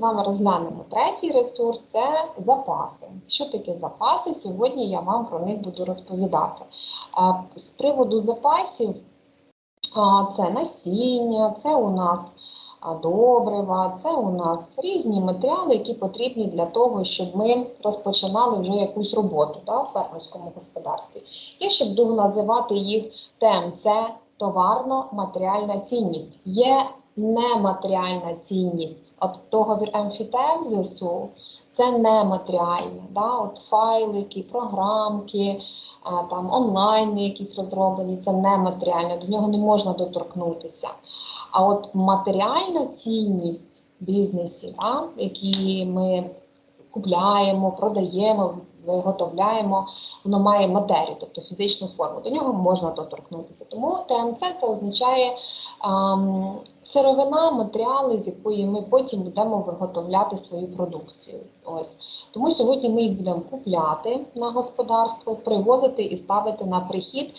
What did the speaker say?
вами розглянемо третій ресурс це запаси. Що таке запаси? Сьогодні я вам про них буду розповідати. З приводу запасів це насіння, це у нас добрива, це у нас різні матеріали, які потрібні для того, щоб ми розпочинали вже якусь роботу да, в фермерському господарстві. Я ще буду називати їх ТМЦ товарно-матеріальна цінність. Є нематеріальна цінність. От договір МФТМ ЗСУ це нематеріальне. Да? От файлики, програмки, а, там онлайни якісь розроблені, це нематеріальне, до нього не можна доторкнутися. А от матеріальна цінність бізнесів, да, які ми купляємо, продаємо, виготовляємо, воно має матерію, тобто фізичну форму. До нього можна доторкнутися. Тому ТМЦ це означає ем, сировина, матеріали, з якої ми потім будемо виготовляти свою продукцію. Ось тому сьогодні ми їх будемо купляти на господарство, привозити і ставити на прихід.